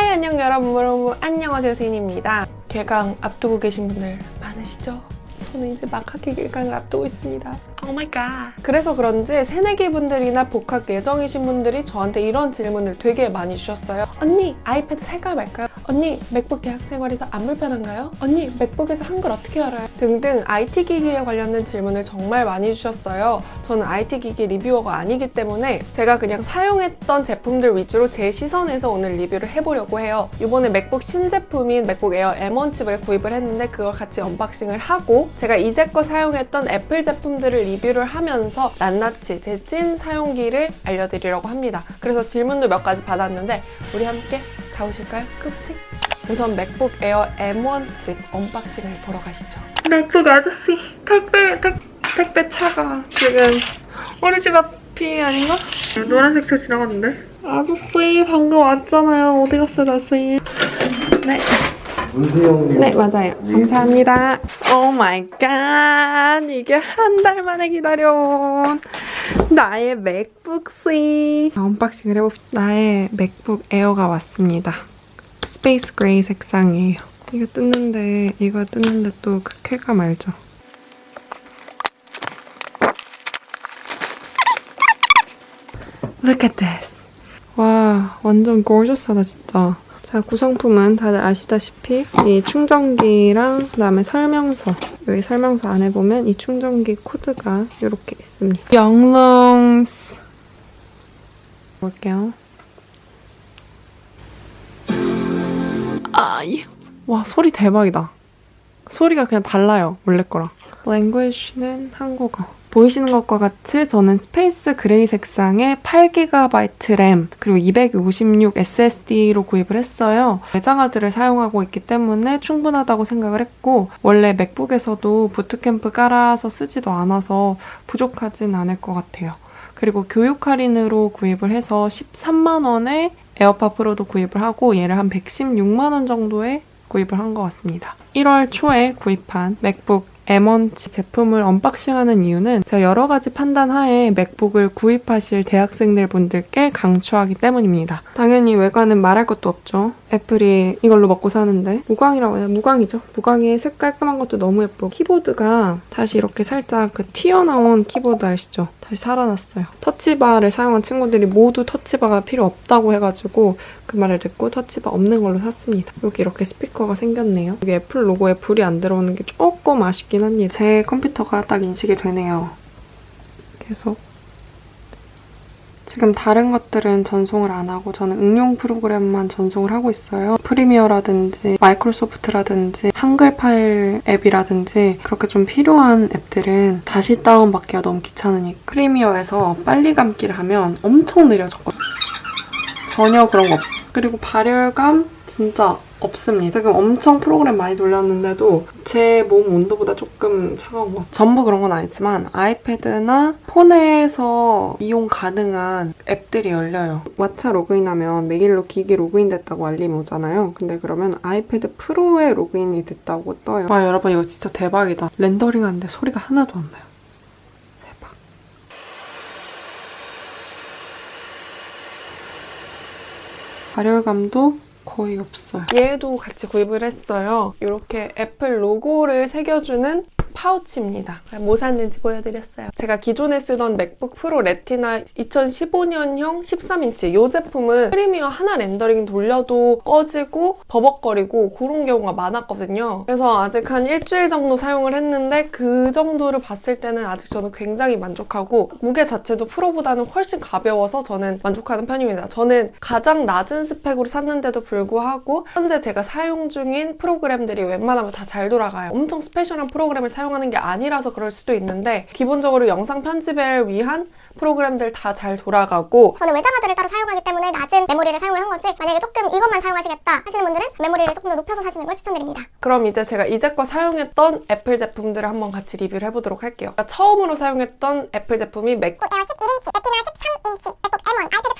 하이 안녕 여러분. 여러분 안녕하세요. 세인입니다. 개강 앞두고 계신 분들 많으시죠? 저는 이제 막 학기 개강을 앞두고 있습니다. 오 마이 갓 그래서 그런지 새내기 분들이나 복학 예정이신 분들이 저한테 이런 질문을 되게 많이 주셨어요. 언니 아이패드 살까요 말까요? 언니 맥북 대학 생활에서 안 불편한가요? 언니 맥북에서 한글 어떻게 알아요? 등등 IT 기기에 관련된 질문을 정말 많이 주셨어요 저는 IT 기기 리뷰어가 아니기 때문에 제가 그냥 사용했던 제품들 위주로 제 시선에서 오늘 리뷰를 해보려고 해요. 이번에 맥북 신제품인 맥북 에어 M1 칩을 구입을 했는데 그걸 같이 언박싱을 하고 제가 이제껏 사용했던 애플 제품들을 리뷰를 하면서 낱낱이 제 찐 사용기를 알려드리려고 합니다. 그래서 질문도 몇 가지 받았는데 우리 함께 가보실까요? 끝이 우선 맥북 에어 M1 칩 언박싱을 보러 가시죠. 맥북 아저씨 택배 택, 택배 차가 지금 우리 집 앞이 아닌가? 노란색 차 지나갔는데 아저씨 방금 왔잖아요 어디 갔어요 아저씨 네, 문세영님 네 맞아요. 감사합니다. 오 마이 갓 이게 한 달 만에 기다려온 나의 맥북 C. 언박싱을 해봅시다. 나의 맥북 에어가 왔습니다. 스페이스 그레이 색상이에요. 이거 뜯는데 이거 뜯는데 또 그 쾌감 알죠? Look at this. 와, 완전 gorgeous하다, 진짜. 자, 구성품은 다들 아시다시피 이 충전기랑 그다음에 설명서. 여기 설명서 안에 보면 이 충전기 코드가 이렇게 있습니다. 영롱스. 볼게요. 아, 이. 와, 소리 대박이다. 소리가 그냥 달라요, 원래 거랑. 랭귀지는 한국어. 보이시는 것과 같이 저는 스페이스 그레이 색상의 8GB 램 그리고 256 SSD로 구입을 했어요. 외장하드를 사용하고 있기 때문에 충분하다고 생각을 했고 원래 맥북에서도 부트캠프 깔아서 쓰지도 않아서 부족하진 않을 것 같아요. 그리고 교육 할인으로 구입을 해서 13만 원에 에어팟 프로도 구입을 하고 얘를 한 116만 원 정도에 구입을 한 것 같습니다. 1월 초에 구입한 맥북 M1 제품을 언박싱하는 이유는 제가 여러 가지 판단 하에 맥북을 구입하실 대학생들 분들께 강추하기 때문입니다. 당연히 외관은 말할 것도 없죠. 애플이 이걸로 먹고 사는데 무광이라고 해야 무광이죠. 무광의 색 깔끔한 것도 너무 예쁘고 키보드가 다시 이렇게 살짝 그 튀어나온 키보드 아시죠? 다시 살아났어요. 터치바를 사용한 친구들이 모두 터치바가 필요 없다고 해가지고 그 말을 듣고 터치바 없는 걸로 샀습니다. 여기 이렇게 스피커가 생겼네요. 여기 애플 로고에 불이 안 들어오는 게 조금 아쉽긴 합니다. 제 컴퓨터가 딱 인식이 되네요. 계속 지금 다른 것들은 전송을 안 하고 저는 응용 프로그램만 전송을 하고 있어요. 프리미어라든지 마이크로소프트라든지 한글 파일 앱이라든지 그렇게 좀 필요한 앱들은 다시 다운받기가 너무 귀찮으니까 프리미어에서 빨리 감기를 하면 엄청 느려졌거든요. 전혀 그런 거 없어. 그리고 발열감 진짜 없습니다. 지금 엄청 프로그램 많이 돌렸는데도 제 몸 온도보다 조금 차가운 것 같아요. 전부 그런 건 아니지만 아이패드나 폰에서 이용 가능한 앱들이 열려요. 왓챠 로그인하면 메일로 기기 로그인 됐다고 알림이 오잖아요. 근데 그러면 아이패드 프로에 로그인이 됐다고 떠요. 와 여러분 이거 진짜 대박이다. 렌더링 하는데 소리가 하나도 안 나요. 발열감도 거의 없어요. 얘도 같이 구입을 했어요. 이렇게 애플 로고를 새겨주는 파우치입니다. 뭐 샀는지 보여드렸어요. 제가 기존에 쓰던 맥북 프로 레티나 2015년형 13인치 이 제품은 프리미어 하나 렌더링 돌려도 꺼지고 버벅거리고 그런 경우가 많았거든요. 그래서 아직 한 일주일 정도 사용을 했는데 그 정도를 봤을 때는 아직 저는 굉장히 만족하고 무게 자체도 프로보다는 훨씬 가벼워서 저는 만족하는 편입니다. 저는 가장 낮은 스펙으로 샀는데도 불구하고 현재 제가 사용 중인 프로그램들이 웬만하면 다 잘 돌아가요. 엄청 스페셜한 프로그램을 사용 하는 게 아니라서 그럴 수도 있는데 기본적으로 영상 편집을 위한 프로그램들 다 잘 돌아가고 저는 외장하드를 따로 사용하기 때문에 낮은 메모리를 사용을 한 거지 만약에 조금 이것만 사용하시겠다 하시는 분들은 메모리를 조금 더 높여서 사시는 걸 추천드립니다. 그럼 이제 제가 이제껏 사용했던 애플 제품들을 한번 같이 리뷰를 해보도록 할게요. 제가 처음으로 사용했던 애플 제품이 맥 에어 11인치, 레티나 13인치, 맥북 M1, 아이패드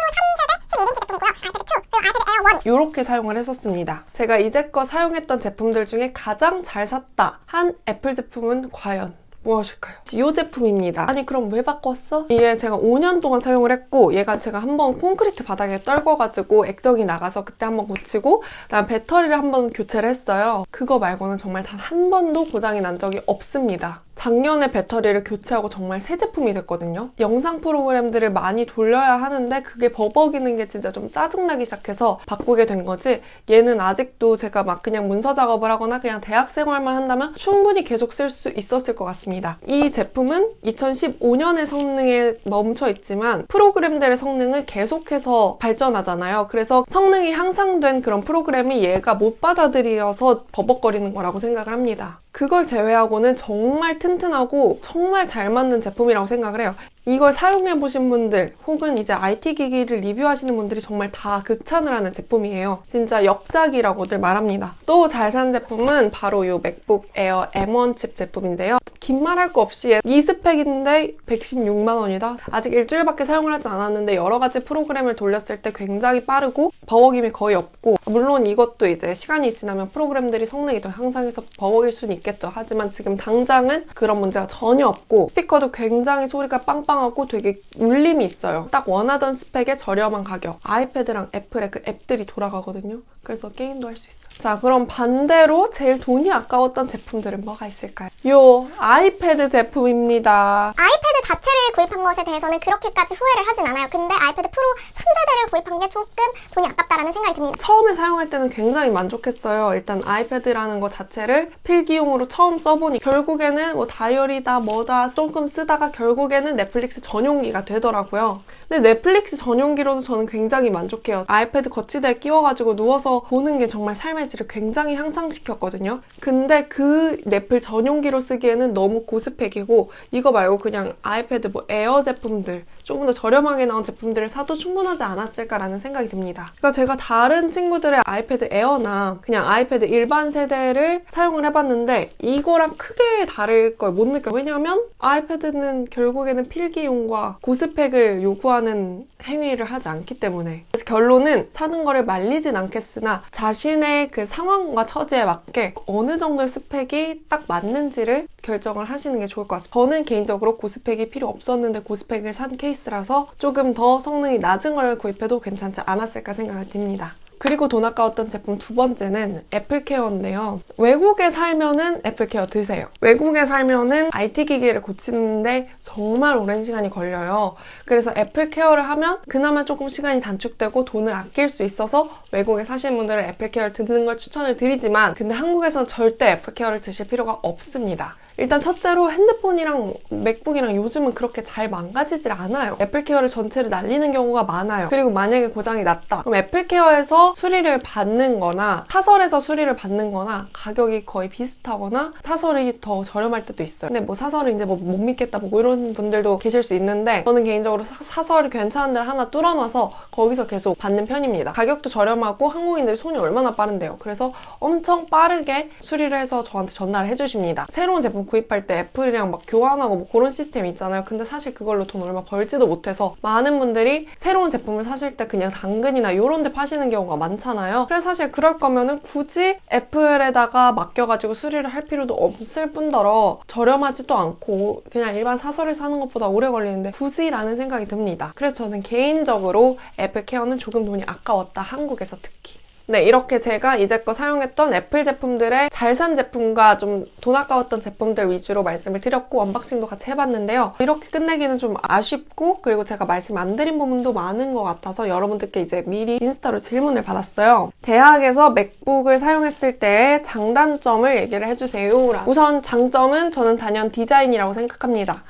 이고요. 아이패드 2, 그리고 아이패드 에어 1. 이렇게 사용을 했었습니다. 제가 이제껏 사용했던 제품들 중에 가장 잘 샀다 한 애플 제품은 과연 무엇일까요? 이 제품입니다. 아니 그럼 왜 바꿨어? 이게 제가 5년 동안 사용을 했고 얘가 제가 한번 콘크리트 바닥에 떨궈가지고 액정이 나가서 그때 한번 고치고 그다음 배터리를 한번 교체를 했어요. 그거 말고는 정말 단 한 번도 고장이 난 적이 없습니다. 작년에 배터리를 교체하고 정말 새 제품이 됐거든요. 영상 프로그램들을 많이 돌려야 하는데 그게 버벅이는 게 진짜 좀 짜증나기 시작해서 바꾸게 된 거지 얘는 아직도 제가 막 그냥 문서 작업을 하거나 그냥 대학 생활만 한다면 충분히 계속 쓸 수 있었을 것 같습니다. 이 제품은 2015년의 성능에 멈춰 있지만 프로그램들의 성능은 계속해서 발전하잖아요. 그래서 성능이 향상된 그런 프로그램이 얘가 못 받아들여서 버벅거리는 거라고 생각을 합니다. 그걸 제외하고는 정말 튼튼하고 정말 잘 맞는 제품이라고 생각을 해요. 이걸 사용해 보신 분들 혹은 이제 IT 기기를 리뷰하시는 분들이 정말 다 극찬을 하는 제품이에요. 진짜 역작이라고들 말합니다. 또 잘 산 제품은 바로 이 맥북 에어 M1 칩 제품인데요. 긴 말 할 거 없이 이 스펙인데 116만 원이다. 아직 일주일밖에 사용을 하지 않았는데 여러 가지 프로그램을 돌렸을 때 굉장히 빠르고 버벅임이 거의 없고 물론 이것도 이제 시간이 지나면 프로그램들이 성능이 더 향상해서 버벅일 수는 있겠죠. 하지만 지금 당장은 그런 문제가 전혀 없고 스피커도 굉장히 소리가 빵빵 하고 되게 울림이 있어요. 딱 원하던 스펙에 저렴한 가격. 아이패드랑 애플의 그 앱들이 돌아가거든요. 그래서 게임도 할 수 있어요. 자, 그럼 반대로 제일 돈이 아까웠던 제품들은 뭐가 있을까요? 요 아이패드 제품입니다. 아이패드 자체를 구입한 것에 대해서는 그렇게까지 후회를 하진 않아요. 근데 아이패드 프로 3세대를 구입한 게 조금 돈이 아깝다라는 생각이 듭니다. 처음에 사용할 때는 굉장히 만족했어요. 일단 아이패드라는 것 자체를 필기용으로 처음 써보니 결국에는 뭐 다이어리다 뭐다 조금 쓰다가 결국에는 넷플릭스 전용기가 되더라고요. 근데 넷플릭스 전용기로도 저는 굉장히 만족해요. 아이패드 거치대에 끼워가지고 누워서 보는 게 정말 삶의 질을 굉장히 향상시켰거든요. 근데 그 넷플 전용기로 쓰기에는 너무 고스펙이고 이거 말고 그냥 아이패드 뭐 에어 제품들 조금 더 저렴하게 나온 제품들을 사도 충분하지 않았을까라는 생각이 듭니다. 그러니까 제가 다른 친구들의 아이패드 에어나 그냥 아이패드 일반 세대를 사용을 해봤는데 이거랑 크게 다를 걸 못 느껴요. 왜냐하면 아이패드는 결국에는 필기용과 고스펙을 요구하는 행위를 하지 않기 때문에 그래서 결론은 사는 거를 말리진 않겠으나 자신의 그 상황과 처지에 맞게 어느 정도의 스펙이 딱 맞는지를 결정을 하시는 게 좋을 것 같습니다. 저는 개인적으로 고스펙이 필요 없었는데 고스펙을 산 케이스라서 조금 더 성능이 낮은 걸 구입해도 괜찮지 않았을까 생각이 듭니다. 그리고 돈 아까웠던 제품 두 번째는 애플케어인데요. 외국에 살면은 애플케어 드세요. 외국에 살면은 IT 기기를 고치는데 정말 오랜 시간이 걸려요. 그래서 애플케어를 하면 그나마 조금 시간이 단축되고 돈을 아낄 수 있어서 외국에 사시는 분들은 애플케어를 드는 걸 추천을 드리지만 근데 한국에선 절대 애플케어를 드실 필요가 없습니다. 일단 첫째로 핸드폰이랑 맥북이랑 요즘은 그렇게 잘 망가지질 않아요. 애플케어를 전체를 날리는 경우가 많아요. 그리고 만약에 고장이 났다. 그럼 애플케어에서 수리를 받는 거나 사설에서 수리를 받는 거나 가격이 거의 비슷하거나 사설이 더 저렴할 때도 있어요. 근데 뭐 사설을 이제 뭐 못 믿겠다 뭐 이런 분들도 계실 수 있는데 저는 개인적으로 사, 설이 괜찮은 데를 하나 뚫어놔서 거기서 계속 받는 편입니다. 가격도 저렴하고 한국인들이 손이 얼마나 빠른데요. 그래서 엄청 빠르게 수리를 해서 저한테 전달을 해주십니다. 새로운 제품 구입할 때 애플이랑 막 교환하고 뭐 그런 시스템이 있잖아요. 근데 사실 그걸로 돈 얼마 벌지도 못해서 많은 분들이 새로운 제품을 사실 때 그냥 당근이나 이런 데 파시는 경우가 많잖아요. 그래서 사실 그럴 거면은 굳이 애플에다가 맡겨가지고 수리를 할 필요도 없을 뿐더러 저렴하지도 않고 그냥 일반 사설을 사는 것보다 오래 걸리는데 굳이 라는 생각이 듭니다. 그래서 저는 개인적으로 애플 케어는 조금 돈이 아까웠다. 한국에서 특히. 네, 이렇게 제가 이제껏 사용했던 애플 제품들의 잘 산 제품과 좀 돈 아까웠던 제품들 위주로 말씀을 드렸고 언박싱도 같이 해봤는데요. 이렇게 끝내기는 좀 아쉽고 그리고 제가 말씀 안 드린 부분도 많은 것 같아서 여러분들께 이제 미리 인스타로 질문을 받았어요. 대학에서 맥북을 사용했을 때 장단점을 얘기를 해주세요. 우선 장점은 저는 단연 디자인이라고 생각합니다.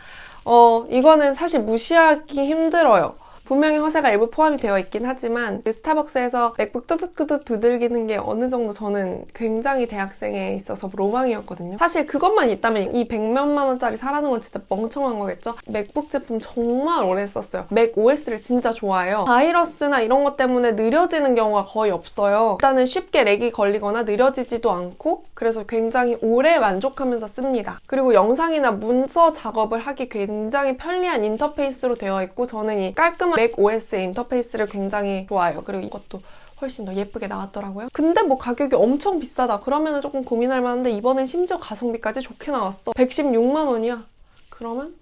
어, 이거는 사실 무시하기 힘들어요. 분명히 허세가 일부 포함이 되어 있긴 하지만 그 스타벅스에서 맥북 뚜둑뚜둑 두들기는 게 어느 정도 저는 굉장히 대학생에 있어서 로망이었거든요. 사실 그것만 있다면 이 백몇만 원짜리 사라는 건 진짜 멍청한 거겠죠? 맥북 제품 정말 오래 썼어요. 맥 OS를 진짜 좋아해요. 바이러스나 이런 것 때문에 느려지는 경우가 거의 없어요. 일단은 쉽게 렉이 걸리거나 느려지지도 않고 그래서 굉장히 오래 만족하면서 씁니다. 그리고 영상이나 문서 작업을 하기 굉장히 편리한 인터페이스로 되어 있고 저는 이 깔끔한 맥 OS의 인터페이스를 굉장히 좋아해요. 그리고 이것도 훨씬 더 예쁘게 나왔더라고요. 근데 뭐 가격이 엄청 비싸다. 그러면은 조금 고민할 만한데 이번엔 심지어 가성비까지 좋게 나왔어. 116만 원이야. 그러면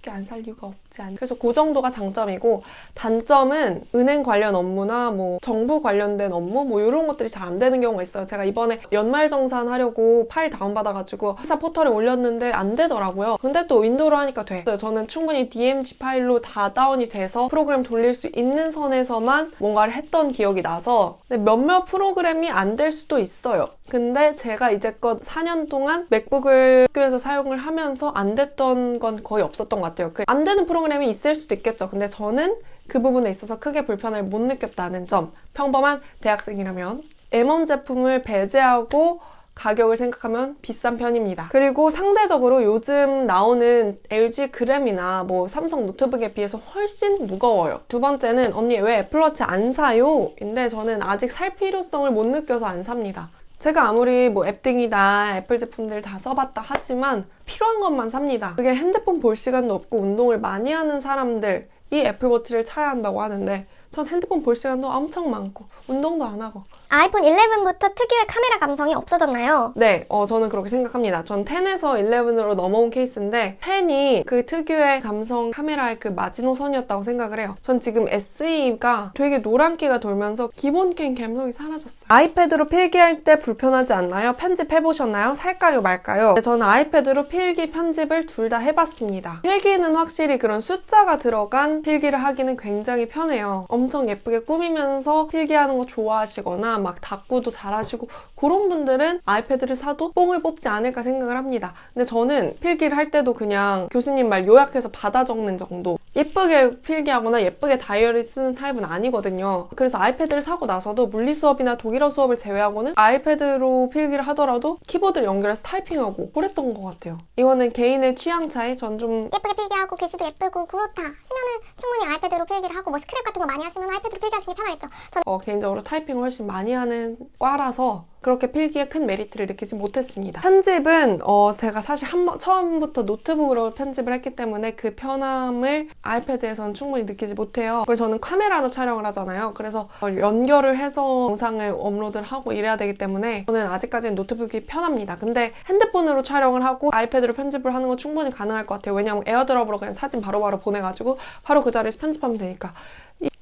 솔직히 안 살 이유가 없지 않아. 그래서 그 정도가 장점이고 단점은 은행 관련 업무나 뭐 정부 관련된 업무 뭐 이런 것들이 잘 안 되는 경우가 있어요. 제가 이번에 연말 정산 하려고 파일 다운받아가지고 회사 포털에 올렸는데 안 되더라고요. 근데 또 윈도우로 하니까 돼. 저는 충분히 DMG 파일로 다 다운이 돼서 프로그램 돌릴 수 있는 선에서만 뭔가를 했던 기억이 나서 몇몇 프로그램이 안 될 수도 있어요. 근데 제가 이제껏 4년 동안 맥북을 학교에서 사용을 하면서 안 됐던 건 거의 없었던 것 같아요. 그 안 되는 프로그램이 있을 수도 있겠죠. 근데 저는 그 부분에 있어서 크게 불편을 못 느꼈다는 점. 평범한 대학생이라면 M1 제품을 배제하고 가격을 생각하면 비싼 편입니다. 그리고 상대적으로 요즘 나오는 LG 그램이나 뭐 삼성 노트북에 비해서 훨씬 무거워요. 두 번째는 언니 왜 애플워치 안 사요? 인데 저는 아직 살 필요성을 못 느껴서 안 삽니다. 제가 아무리 뭐 앱등이다 애플 제품들 다 써봤다 하지만 필요한 것만 삽니다. 그게 핸드폰 볼 시간도 없고 운동을 많이 하는 사람들 이 애플워치를 차야 한다고 하는데 전 핸드폰 볼 시간도 엄청 많고 운동도 안 하고 아이폰 11부터 특유의 카메라 감성이 없어졌나요? 네, 어, 저는 그렇게 생각합니다. 전 10에서 11으로 넘어온 케이스인데 10이 그 특유의 감성 카메라의 그 마지노선이었다고 생각을 해요. 전 지금 SE가 되게 노란기가 돌면서 기본 게임 감성이 사라졌어요. 아이패드로 필기할 때 불편하지 않나요? 편집해보셨나요? 살까요 말까요? 네, 저는 아이패드로 필기 편집을 둘 다 해봤습니다. 필기는 확실히 그런 숫자가 들어간 필기를 하기는 굉장히 편해요. 엄청 예쁘게 꾸미면서 필기하는 거 좋아하시거나 막 닦고도 잘하시고 그런 분들은 아이패드를 사도 뽕을 뽑지 않을까 생각을 합니다. 근데 저는 필기를 할 때도 그냥 교수님 말 요약해서 받아 적는 정도. 예쁘게 필기하거나 예쁘게 다이어리 쓰는 타입은 아니거든요. 그래서 아이패드를 사고 나서도 물리 수업이나 독일어 수업을 제외하고는 아이패드로 필기를 하더라도 키보드를 연결해서 타이핑하고 그랬던 것 같아요. 이거는 개인의 취향 차이. 전 좀 예쁘게 필기하고 글씨도 예쁘고 그렇다 하시면은 충분히 아이패드로 필기를 하고 뭐 스크랩 같은 거 많이 하시면 아이패드로 필기하시는 게 편하겠죠. 어, 개인적으로 타이핑을 훨씬 많이 하는 과라서 그렇게 필기에 큰 메리트를 느끼지 못했습니다. 편집은 어, 제가 사실 한 번, 처음부터 노트북으로 편집을 했기 때문에 그 편함을 아이패드에서는 충분히 느끼지 못해요. 그래서 저는 카메라로 촬영을 하잖아요. 그래서 어, 연결을 해서 영상을 업로드를 하고 이래야 되기 때문에 저는 아직까지는 노트북이 편합니다. 근데 핸드폰으로 촬영을 하고 아이패드로 편집을 하는 건 충분히 가능할 것 같아요. 왜냐하면 에어드랍으로 그냥 사진 바로바로 보내가지고 바로 그 자리에서 편집하면 되니까.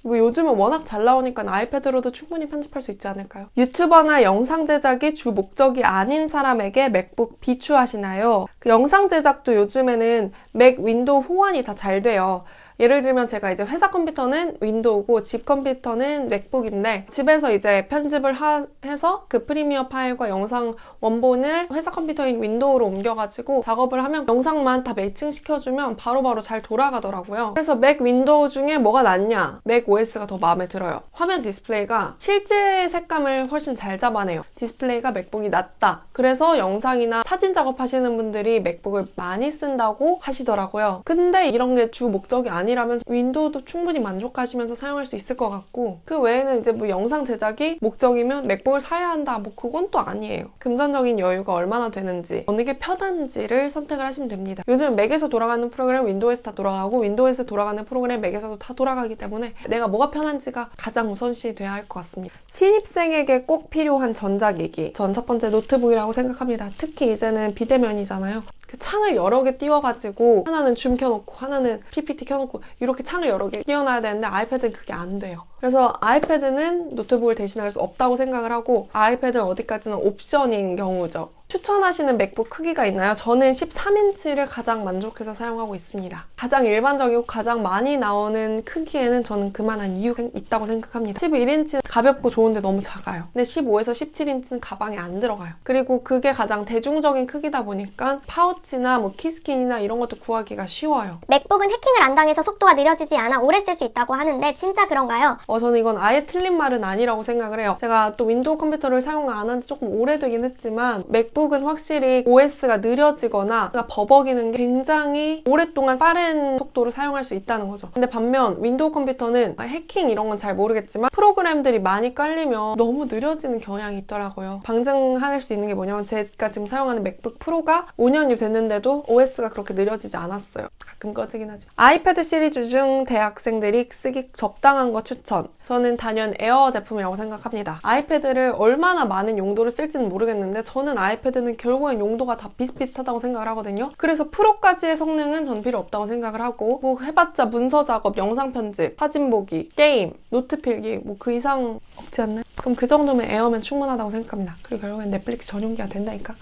뭐 요즘은 워낙 잘 나오니까 아이패드로도 충분히 편집할 수 있지 않을까요? 유튜버나 영상 제작이 주 목적이 아닌 사람에게 맥북 비추하시나요? 그 영상 제작도 요즘에는 맥 윈도우 호환이 다 잘 돼요. 예를 들면 제가 이제 회사 컴퓨터는 윈도우고 집 컴퓨터는 맥북인데 집에서 이제 편집을 하- 해서 그 프리미어 파일과 영상 원본을 회사 컴퓨터인 윈도우로 옮겨가지고 작업을 하면 영상만 다 매칭 시켜주면 바로바로 잘 돌아가더라고요. 그래서 맥 윈도우 중에 뭐가 낫냐? 맥 OS가 더 마음에 들어요. 화면 디스플레이가 실제 색감을 훨씬 잘 잡아내요. 디스플레이가 맥북이 낫다. 그래서 영상이나 사진 작업하시는 분들이 맥북을 많이 쓴다고 하시더라고요. 근데 이런 게 주 목적이 아니 라면 윈도우도 충분히 만족하시면서 사용할 수 있을 것 같고 그 외에는 이제 뭐 영상 제작이 목적이면 맥북을 사야 한다. 뭐 그건 또 아니에요. 금전적인 여유가 얼마나 되는지 어느 게 편한지를 선택을 하시면 됩니다. 요즘 맥에서 돌아가는 프로그램 윈도우에서 다 돌아가고 윈도우에서 돌아가는 프로그램 맥에서도 다 돌아가기 때문에 내가 뭐가 편한지가 가장 우선시 돼야 할 것 같습니다. 신입생에게 꼭 필요한 전자기기. 전 첫 번째 노트북이라고 생각합니다. 특히 이제는 비대면이잖아요. 그 창을 여러 개 띄워가지고 하나는 줌 켜놓고 하나는 PPT 켜놓고 이렇게 창을 여러 개 띄워놔야 되는데 아이패드는 그게 안 돼요. 그래서 아이패드는 노트북을 대신할 수 없다고 생각을 하고 아이패드는 어디까지나 옵션인 경우죠. 추천하시는 맥북 크기가 있나요? 저는 13인치를 가장 만족해서 사용하고 있습니다. 가장 일반적이고 가장 많이 나오는 크기에는 저는 그만한 이유가 있다고 생각합니다. 11인치는 가볍고 좋은데 너무 작아요. 근데 15에서 17인치는 가방에 안 들어가요. 그리고 그게 가장 대중적인 크기다 보니까 파우치나 뭐 키스킨이나 이런 것도 구하기가 쉬워요. 맥북은 해킹을 안 당해서 속도가 느려지지 않아 오래 쓸 수 있다고 하는데 진짜 그런가요? 어, 저는 이건 아예 틀린 말은 아니라고 생각을 해요. 제가 또 윈도우 컴퓨터를 사용을 안한 지 조금 오래되긴 했지만 맥북 은 확실히 OS가 느려지거나 버벅이는 게 굉장히 오랫동안 빠른 속도로 사용할 수 있다는 거죠. 근데 반면 윈도우 컴퓨터는 해킹 이런 건 잘 모르겠지만 프로그램들이 많이 깔리면 너무 느려지는 경향이 있더라고요. 방증할 수 있는 게 뭐냐면 제가 지금 사용하는 맥북 프로가 5년이 됐는데도 OS가 그렇게 느려지지 않았어요. 가끔 꺼지긴 하지만. 아이패드 시리즈 중 대학생들이 쓰기 적당한 거 추천. 저는 단연 에어 제품이라고 생각합니다. 아이패드를 얼마나 많은 용도를 쓸지는 모르겠는데 저는 아이패드는 결국엔 용도가 다 비슷비슷하다고 생각을 하거든요. 그래서 프로까지의 성능은 전 필요 없다고 생각을 하고 뭐 해봤자 문서 작업, 영상 편집, 사진 보기, 게임, 노트 필기 뭐 그 이상 없지 않나요? 그럼 그 정도면 에어면 충분하다고 생각합니다. 그리고 결국엔 넷플릭스 전용기가 된다니까.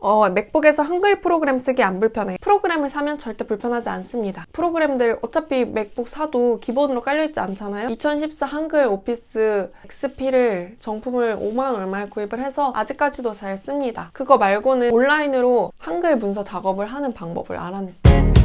어, 맥북에서 한글 프로그램 쓰기 안 불편해. 프로그램을 사면 절대 불편하지 않습니다. 프로그램들 어차피 맥북 사도 기본으로 깔려있지 않잖아요. 2014 한글 오피스 XP를 정품을 5만 얼마에 구입을 해서 아직까지도 잘 씁니다. 그거 말고는 온라인으로 한글 문서 작업을 하는 방법을 알아냈어요.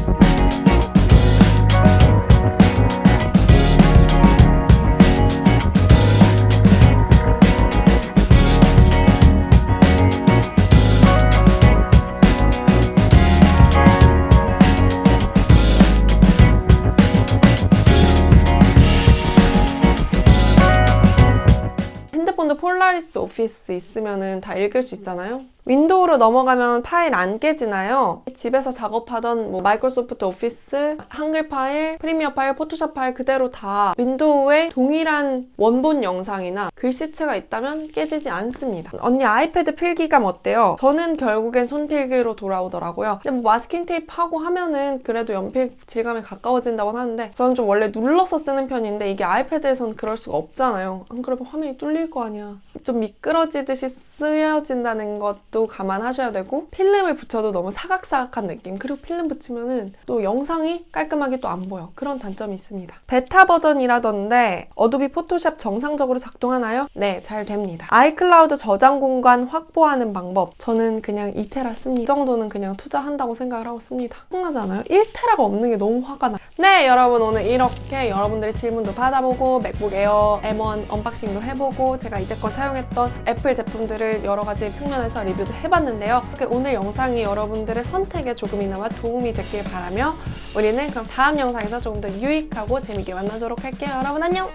폴라리스 오피스 있으면은 다 읽을 수 있잖아요. 윈도우로 넘어가면 파일 안 깨지나요? 집에서 작업하던 뭐 마이크로소프트 오피스, 한글 파일, 프리미어 파일, 포토샵 파일 그대로 다 윈도우에 동일한 원본 영상이나 글씨체가 있다면 깨지지 않습니다. 언니 아이패드 필기감 어때요? 저는 결국엔 손필기로 돌아오더라고요. 근데 뭐 마스킹 테이프 하고 하면은 그래도 연필 질감에 가까워진다고 하는데 저는 좀 원래 눌러서 쓰는 편인데 이게 아이패드에선 그럴 수가 없잖아요. 안 그러면 화면이 뚫릴 거 아니야. 좀 미끄러지듯이 쓰여진다는 것도 감안하셔야 되고 필름을 붙여도 너무 사각사각한 느낌. 그리고 필름 붙이면은 또 영상이 깔끔하게 또 안 보여. 그런 단점이 있습니다. 베타 버전이라던데 어도비 포토샵 정상적으로 작동하나요? 네 잘 됩니다. 아이클라우드 저장 공간 확보하는 방법. 저는 그냥 2테라 씁니다. 이 정도는 그냥 투자한다고 생각을 하고 씁니다. 짜증나잖아요. 1테라가 없는 게 너무 화가 나네 여러분 오늘 이렇게 여러분들의 질문도 받아보고 맥북 에어 M1 언박싱도 해보고 제가 이제껏 사 용했던 애플 제품들을 여러 가지 측면에서 리뷰도 해봤는데요. 오늘 영상이 여러분들의 선택에 조금이나마 도움이 됐길 바라며 우리는 그럼 다음 영상에서 조금 더 유익하고 재밌게 만나도록 할게요. 여러분 안녕!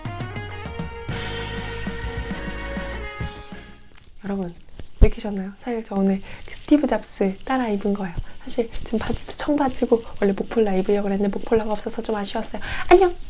여러분 느끼셨나요? 사실 저 오늘 그 스티브 잡스 따라 입은 거예요. 사실 지금 바지도 청바지고 원래 목폴라 입으려고 했는데 목폴라가 없어서 좀 아쉬웠어요. 안녕!